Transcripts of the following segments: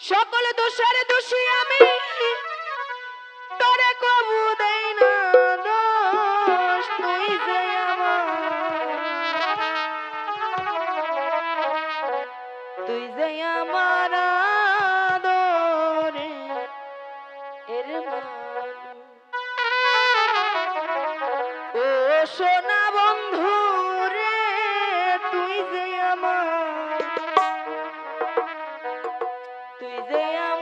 সকল দোষারে দোষী আমি। তরে কবু দেই না দোষ তুই তুই যে Tuizeia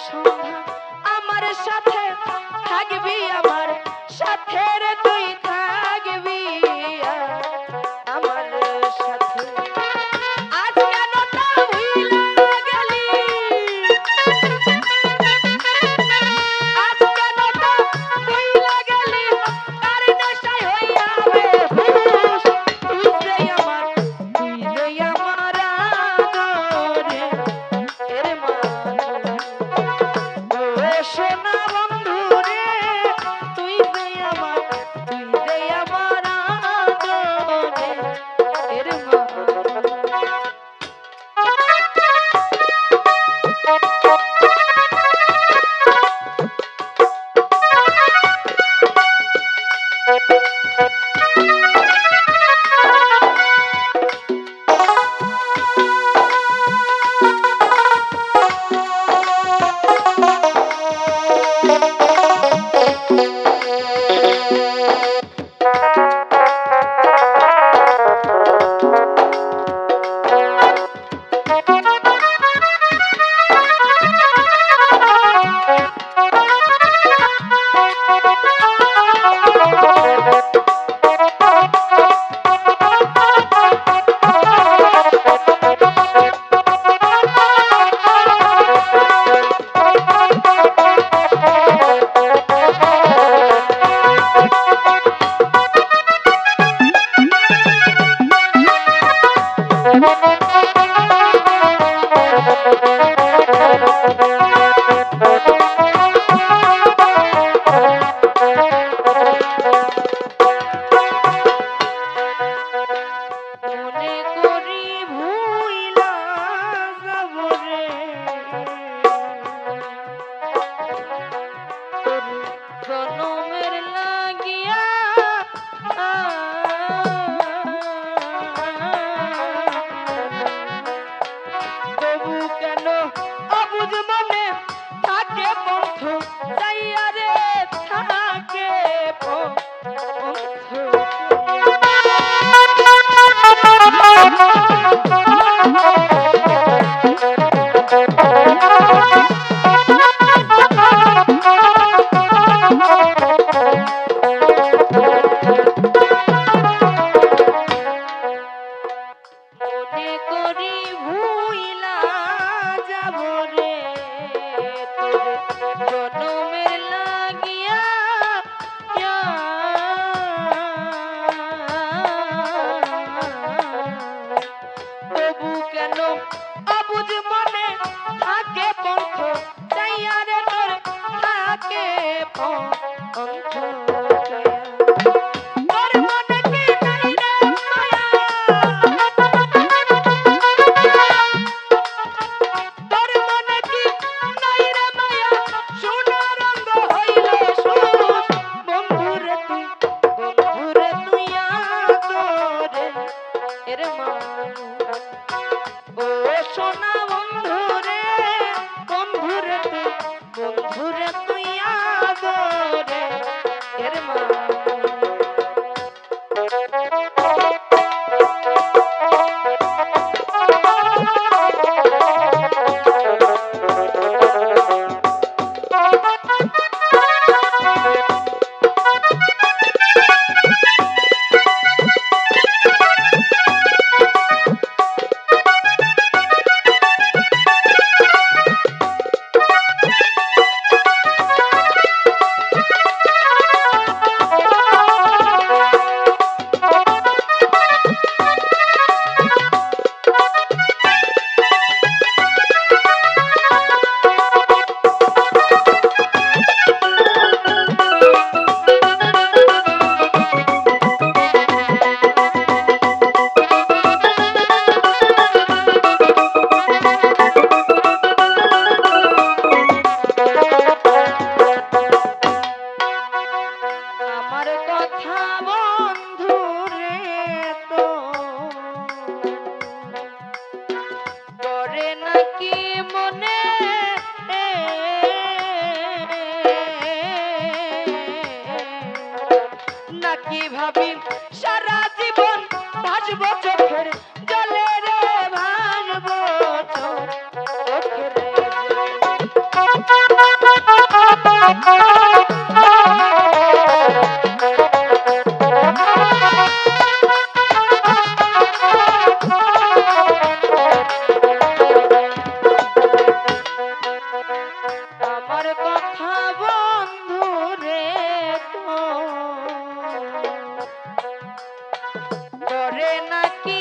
Hush, hush. সোনা কি ভাবি সারা জীবন ভাসব চোখের জলে রে ভাসব চোখের করে নাকি